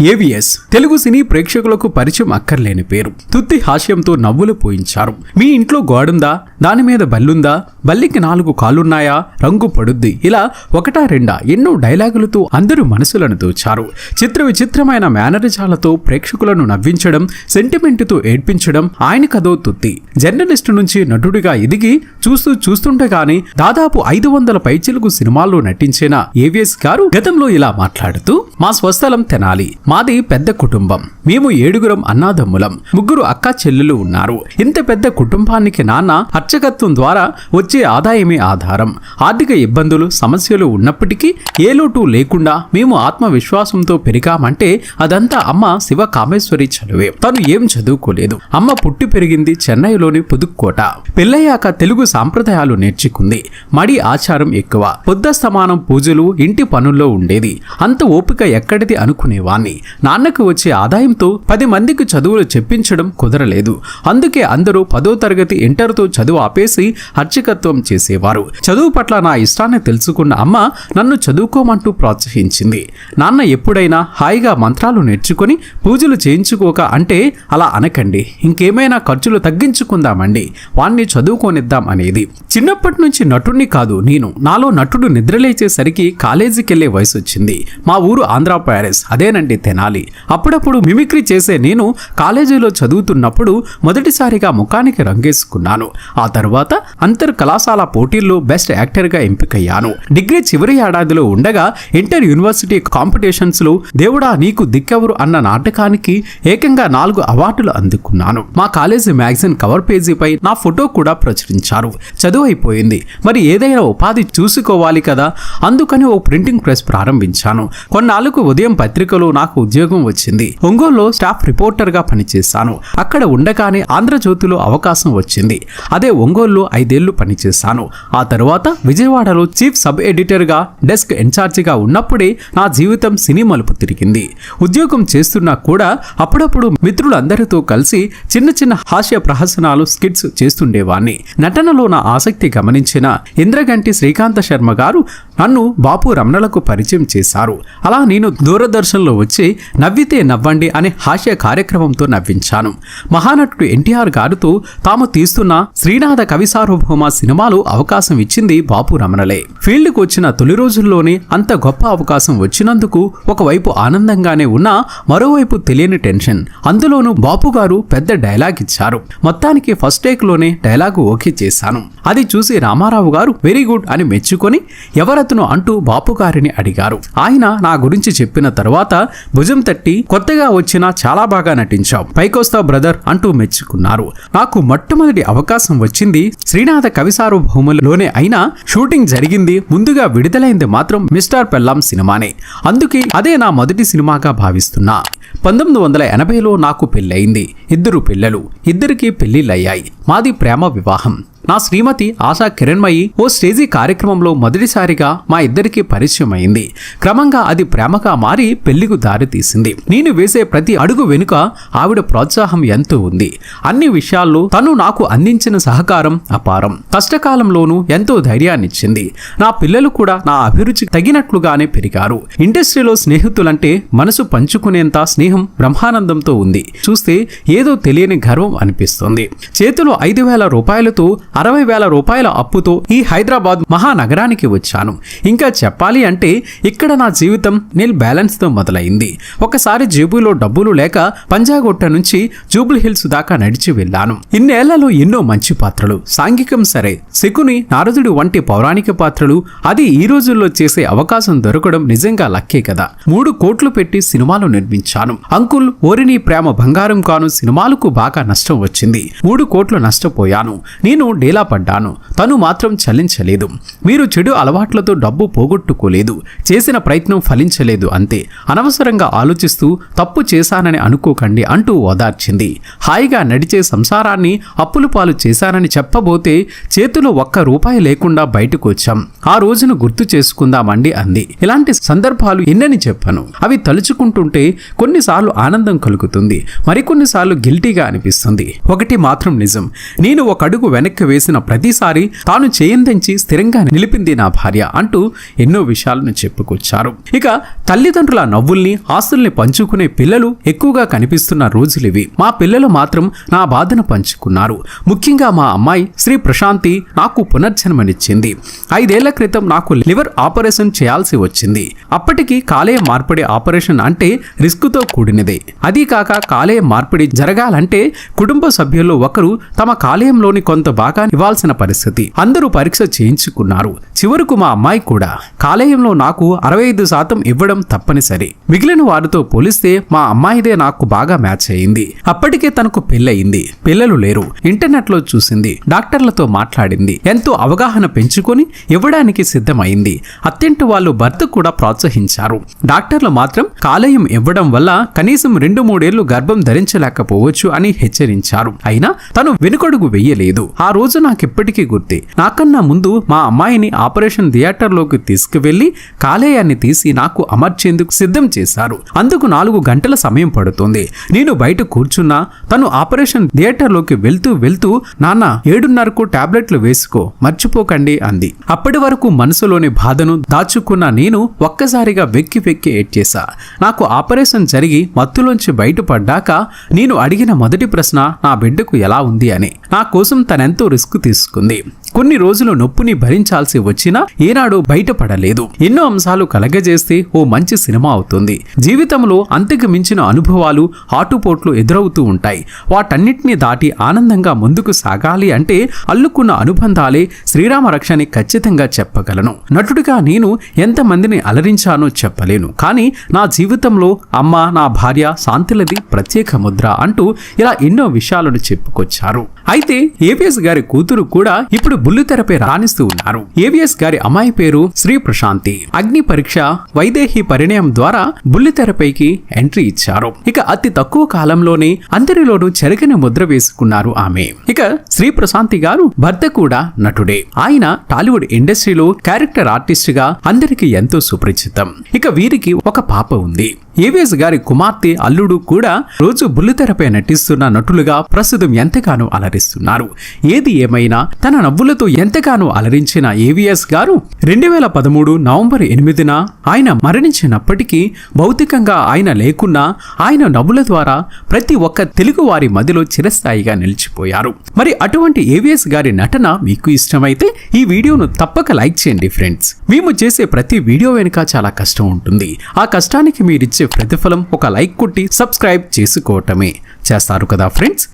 AVS Telugu సినీ ప్రేక్షకులకు పరిచయం అక్కర్లేని పేరు. తుత్తి హాస్యంతో నవ్వులు పోయించారు. మీ ఇంట్లో గోడుందా? దాని మీద బల్లుందా? బల్లికి నాలుగు కాళ్ళున్నాయా? రంగు పడుద్ది. ఇలా ఒకటా రెండా ఎన్నో డైలాగులతో అందరూ మనసులను దోచారు. చిత్ర విచిత్రమైన మేనరిజాలతో ప్రేక్షకులను నవ్వించడం సెంటిమెంటుతో ఏడ్పించడం ఆయన కదో తుత్తి. జర్నలిస్టు నుంచి నటుడిగా ఎదిగి చూస్తూ చూస్తుండగానే దాదాపు ఐదు వందల పైచిలుగు సినిమాల్లో నటించిన ఏవిఎస్ గారు గతంలో ఇలా మాట్లాడుతూ మా స్వస్థలం తెనాలి. మాది పెద్ద కుటుంబం. మేము ఏడుగురం అన్నాదమ్ములం. ముగ్గురు అక్క చెల్లెలు ఉన్నారు. ఇంత పెద్ద కుటుంబానికి నాన్న అర్చకత్వం ద్వారా వచ్చే ఆదాయమే ఆధారం. ఆర్థిక ఇబ్బందులు సమస్యలు ఉన్నప్పటికీ ఏ లోటు లేకుండా మేము ఆత్మవిశ్వాసంతో పెరిగామంటే అదంతా అమ్మ శివ కామేశ్వరి చదువే. తను ఏం చదువుకోలేదు. అమ్మ పుట్టి పెరిగింది చెన్నైలోని పుదుక్కోట. పెళ్ళయ్యాక తెలుగు సాంప్రదాయాలు నేర్చుకుంది. మడి ఆచారం ఎక్కువ. పొద్దు సమానం పూజలు ఇంటి పనుల్లో ఉండేది. అంత ఓపిక ఎక్కడిది అనుకునేవాణ్ణి. నాన్నకు వచ్చే ఆదాయంతో పది మందికి చదువులు చెప్పించడం కుదరలేదు. అందుకే అందరూ పదో తరగతి ఇంటర్తో చదువు ఆపేసి అర్చకత్వం చేసేవారు. చదువు పట్ల నా ఇష్టాన్ని తెలుసుకున్న అమ్మ నన్ను చదువుకోమంటూ ప్రోత్సహించింది. నాన్న ఎప్పుడైనా హాయిగా మంత్రాలు నేర్చుకొని పూజలు చేయించుకోక అంటే అలా అనకండి. ఇంకేమైనా ఖర్చులు తగ్గించుకుందామండి. వాణ్ణి చదువుకోనిద్దాం అనేది. చిన్నప్పటి నుంచి నటుణ్ణి కాదు నేను. నాలో నటుడు నిద్రలేచేసరికి కాలేజీకి వెళ్ళే వయసు వచ్చింది మా ఊరు ఆంధ్ర ప్యారిస్. అదేనండి తినాలి. అప్పుడప్పుడు మిమిక్రీ చేసే నేను కాలేజీలో చదువుతున్నప్పుడు మొదటిసారిగా ముఖానికి రంగేసుకున్నాను. ఆ తర్వాత అంతర్ కళాశాల పోటీల్లో బెస్ట్ యాక్టర్గా ఎంపికయ్యాను. డిగ్రీ చివరి ఏడాదిలో ఉండగా ఇంటర్ యూనివర్సిటీ కాంపిటీషన్స్లో దేవుడా నీకు దిక్కెవరు అన్న నాటకానికి ఏకంగా నాలుగు అవార్డులు అందుకున్నాను. మా కాలేజీ మ్యాగజైన్ కవర్ పేజీపై నా ఫోటో కూడా ప్రచురించారు. చదువు అయిపోయింది. మరి ఏదైనా ఉపాధి చూసుకోవాలి కదా? అందుకని ఓ ప్రింటింగ్ ప్రెస్ ప్రారంభించాను. కొన్నాళ్ళకు ఉదయం పత్రికలో నాకు ఉద్యోగం వచ్చింది. ఒంగోలులో స్టాఫ్ రిపోర్టర్గా పనిచేశాను. అక్కడ ఉండగానే ఆంధ్రజ్యోతిలో అవకాశం వచ్చింది. అదే ఒంగోలులో ఐదేళ్ళు పనిచేశాను. ఆ తర్వాత విజయవాడలో చీఫ్ సబ్ ఎడిటర్గా డెస్క్ ఇన్ఛార్జిగా ఉన్నప్పుడే నా జీవితం సినీ మలుపు తిరిగింది. ఉద్యోగం చేస్తున్నా కూడా అప్పుడప్పుడు మిత్రులందరితో కలిసి చిన్న చిన్న హాస్య ప్రహసనాలు స్కిట్స్ చేస్తుండేవాణ్ణి నటనలో నా ఆసక్తి గమనించిన ఇంద్రగంటి శ్రీకాంత శర్మ గారు నన్ను బాపు రమణలకు పరిచయం చేశారు. అలా నేను దూరదర్శన్లో వచ్చి నవ్వితే నవ్వండి అనే హాస్య కార్యక్రమంతో నవ్వించాను. మహానటుడు ఎన్టీఆర్ గారితో తాము తీస్తున్న శ్రీనాథ కవి సార్వభౌమ అవకాశం ఇచ్చింది బాపు రమణలే. ఫీల్డ్కు వచ్చిన తొలి రోజుల్లోనే అంత గొప్ప అవకాశం వచ్చినందుకు ఒకవైపు ఆనందంగానే ఉన్నా మరోవైపు తెలియని టెన్షన్. అందులోనూ బాపు గారు పెద్ద డైలాగ్ ఇచ్చారు. మొత్తానికి ఫస్ట్ టేక్లోనే డైలాగు ఓకే చేశాను. అది చూసి రామారావు గారు వెరీ గుడ్ అని మెచ్చుకొని ఎవరతను? అంటూ బాపు గారిని అడిగారు. ఆయన నా గురించి చెప్పిన తర్వాత భుజం తట్టి కొత్తగా వచ్చినా చాలా బాగా నటించావు. పైకొస్తావు బ్రదర్ అంటూ మెచ్చుకున్నారు. నాకు మొట్టమొదటి అవకాశం వచ్చింది శ్రీనాథ కవి సార్వభౌములలోనే అయినా షూటింగ్ జరిగింది ముందుగా విడుదలైంది మాత్రం మిస్టర్ పెల్లాం సినిమానే. అందుకే అదే నా మొదటి సినిమాగా భావిస్తున్నా. పంతొమ్మిది వందల ఎనభైలో నాకు పెళ్ళయింది. ఇద్దరు పిల్లలు. ఇద్దరికి పెళ్ళిళ్ళయ్యాయి మాది ప్రేమ వివాహం. నా శ్రీమతి ఆశా కిరణ్మయి ఓ స్టేజీ కార్యక్రమంలో మొదటిసారిగా మా ఇద్దరికి పరిచయం అయింది క్రమంగా అది ప్రేమగా మారి పెళ్ళికు దారి తీసింది. నేను వేసే ప్రతి అడుగు వెనుక ఆవిడ ప్రోత్సాహం ఎంతో ఉంది. అన్ని విషయాల్లో తను నాకు అందించిన సహకారం అపారం. కష్టకాలంలోనూ ఎంతో ధైర్యాన్నిచ్చింది. నా పిల్లలు కూడా నా అభిరుచి తగినట్లుగానే పెరిగారు. ఇండస్ట్రీలో స్నేహితులంటే మనసు పంచుకునేంత స్నేహం బ్రహ్మానందంతో ఉంది. చూస్తే ఏదో తెలియని గర్వం అనిపిస్తుంది. చేతిలో ఐదు వేల రూపాయలతో అరవై వేల రూపాయల అప్పుతో ఈ హైదరాబాద్ మహానగరానికి వచ్చాను. ఇంకా చెప్పాలి అంటే ఇక్కడ నా జీవితం నిల్ బ్యాలెన్స్తో మొదలైంది. ఒకసారి జేబులో డబ్బులు లేక పంజాగొట్ట నుంచి జూబుల్ హిల్స్ దాకా నడిచి వెళ్ళాను. ఇన్నేళ్ళలో ఎన్నో మంచి పాత్రలు. సాంఘికం సరే. శకుని నారదుడు వంటి పౌరాణిక పాత్రలు అది ఈ రోజుల్లో చేసే అవకాశం దొరకడం నిజంగా లక్కే కదా. మూడు కోట్లు పెట్టి సినిమాలు నిర్మించాను. అంకుల్ ఓరిని ప్రేమ బంగారం కాను సినిమాలకు బాగా నష్టం వచ్చింది. మూడు కోట్లు నష్టపోయాను. నేను డేలా పడ్డాను. తను మాత్రం చలించలేదు. మీరు చెడు అలవాట్లతో డబ్బు పోగొట్టుకోలేదు. చేసిన ప్రయత్నం ఫలించలేదు అంతే. అనవసరంగా ఆలోచిస్తూ తప్పు చేశానని అనుకోకండి అంటూ ఓదార్చింది. హాయిగా నడిచే సంసారాన్ని అప్పులు పాలు చేశానని చెప్పబోతే చేతిలో ఒక్క రూపాయి లేకుండా బయటకు వచ్చాం. ఆ రోజును గుర్తు చేసుకుందామండి అంది. ఇలాంటి సందర్భాలు ఎన్నని చెప్పాను. అవి తలుచుకుంటుంటే కొన్నిసార్లు ఆనందం కలుగుతుంది. మరికొన్నిసార్లు గిల్టీగా అనిపిస్తుంది. ఒకటి మాత్రం నిజం. నేను ఒక అడుగు వెనక్కి వేసిన ప్రతిసారి తాను చేయందించి స్థిరంగా నిలిపింది నా భార్య అంటూ ఎన్నో విషయాలను చెప్పుకొచ్చారు. ఇక తల్లిదండ్రుల నవ్వుల్ని ఆస్తుల్ని పంచుకునే పిల్లలు ఎక్కువగా కనిపిస్తున్న రోజులివి మా పిల్లలు మాత్రం నా బాధను పంచుకున్నారు. ముఖ్యంగా మా అమ్మాయి శ్రీ ప్రశాంతి నాకు పునర్జన్మనిచ్చింది. ఐదేళ్ళ క్రితం నాకు లివర్ ఆపరేషన్ చేయాల్సి వచ్చింది. అప్పటికి కాలేయ మార్పిడి ఆపరేషన్ అంటే రిస్క్తో కూడినదే. అది కాక కాలేయ మార్పిడి జరగాలంటే కుటుంబ సభ్యుల్లో ఒకరు తమ కాలేయంలోని కొంత భాగాన్ని ఇవ్వాల్సిన పరిస్థితి. అందరూ పరీక్ష చేయించుకున్నారు. చివరకు మా అమ్మాయి కూడా కాలేయంలో నాకు అరవై ఐదు శాతం ఇవ్వడం తప్పనిసరి. మిగిలిన వారితో పోలిస్తే మా అమ్మాయిదే నాకు బాగా మ్యాచ్ అయింది. అప్పటికే తనకు పెళ్ళయింది. పిల్లలు లేరు. ఇంటర్నెట్లో చూసింది. డాక్టర్లతో మాట్లాడింది. ఎంతో అవగాహన పెంచుకొని ఇవ్వడానికి సిద్ధమైంది. అత్తింటి వాళ్ళు భర్త కూడా ప్రోత్సహించారు. డాక్టర్లు మాత్రం కాలేయం ఇవ్వడం వల్ల కనీసం రెండు మూడేళ్ళు గర్భం ధరించలేకపోవచ్చు అని హెచ్చరించారు. అయినా తను వెనుకడుగు వెయ్యలేదు ఆ రోజు నాకిప్పటికీ గుర్తి. నాకన్నా ముందు మా అమ్మాయిని ఆపరేషన్ థియేటర్లోకి తీసుకువెళ్ళి కాలేయాన్ని తీసి నాకు అమర్చేందుకు సిద్ధం చేశారు. అందుకు నాలుగు గంటల సమయం పడుతుంది. నేను బయట కూర్చున్నా. తను ఆపరేషన్ థియేటర్లోకి వెళ్తూ వెళ్తూ నాన్న ఏడున్నరకు టాబ్లెట్లు వేసుకో మర్చిపోకండి అంది. అప్పటి వరకు మనసులోని బాధను దాచుకున్న నేను ఒక్కసారిగా వెక్కి వెక్కి ఏడ్చేశా. నాకు ఆపరేషన్ జరిగి మత్తులోంచి బయటపడ్డాక నేను అడిగిన మొదటి ప్రశ్న నా బిడ్డకు ఎలా ఉంది అని. నా కోసం తనెంతో రిస్క్ తీసుకుంది. కొన్ని రోజులు నొప్పిని భరించాల్సి వచ్చినా ఏనాడు బయటపడలేదు. ఎన్నో అంశాలు కలగజేస్తే ఓ మంచి సినిమా అవుతుంది. జీవితంలో అంతకు మించిన అనుభవాలు ఆటుపోట్లు ఎదురవుతూ ఉంటాయి. వాటన్నిటిని దాటి ఆనందంగా ముందుకు సాగాలి అంటే అల్లుకున్న అనుబంధాలే శ్రీరామ రక్షని ఖచ్చితంగా చెప్పగలను. నటుడిగా నేను ఎంతమందిని అలరించానో చెప్పలేను. కానీ నా జీవితంలో అమ్మ నా భార్య శాంతిలది ప్రత్యేక ముద్ర అంటూ ఇలా ఎన్నో విషయాలను చెప్పుకొచ్చారు. అయితే ఏవిఎస్ గారి కూతురు కూడా ఇప్పుడు బుల్లితెరపై రాణిస్తూ ఉన్నారు. ఏవిఎస్ గారి అమ్మాయి పేరు శ్రీ ప్రశాంతి. అగ్ని పరీక్ష వైదేహి పరిణయం ద్వారా బుల్లితెరపైకి ఎంట్రీ ఇచ్చారు. ఇక అతి తక్కువ కాలంలోనే అందరిలోనూ చెరగని ముద్ర వేసుకున్నారు ఆమె. ఇక శ్రీ ప్రశాంతి గారు భర్త కూడా నటుడే. ఆయన టాలీవుడ్ ఇండస్ట్రీలో క్యారెక్టర్ ఆర్టిస్ట్గా అందరికీ ఎంతో సుపరిచితం. ఇక వీరికి ఒక పాప ఉంది. ఏవిఎస్ గారి కుమార్తె అల్లుడు కూడా రోజు బుల్లితెరపై నటిస్తున్న నటులుగా ప్రస్తుతం ఎంతగానో అలరిస్తున్నారు. ఏది ఏమైనా తన నవ్వులతో ఎంతగానో అలరించిన ఏవిఎస్ గారు రెండు వేల పదమూడు నవంబర్ ఎనిమిదిన ఆయన మరణించినప్పటికీ భౌతికంగా ఆయన లేకున్నా ఆయన నవ్వుల ద్వారా ప్రతి ఒక్క తెలుగు వారి మదిలో చిరస్థాయిగా నిలిచిపోయారు. మరి అటువంటి ఏవిఎస్ గారి నటన మీకు ఇష్టమైతే ఈ వీడియోను తప్పక లైక్ చేయండి ఫ్రెండ్స్. మేము చేసే ప్రతి వీడియో వెనుక చాలా కష్టం ఉంటుంది. ఆ కష్టానికి మీరిచ్చే ప్రతిఫలం ఒక లైక్ కొట్టి సబ్స్క్రైబ్ చేసుకోవటమే. చేస్తారు కదా ఫ్రెండ్స్?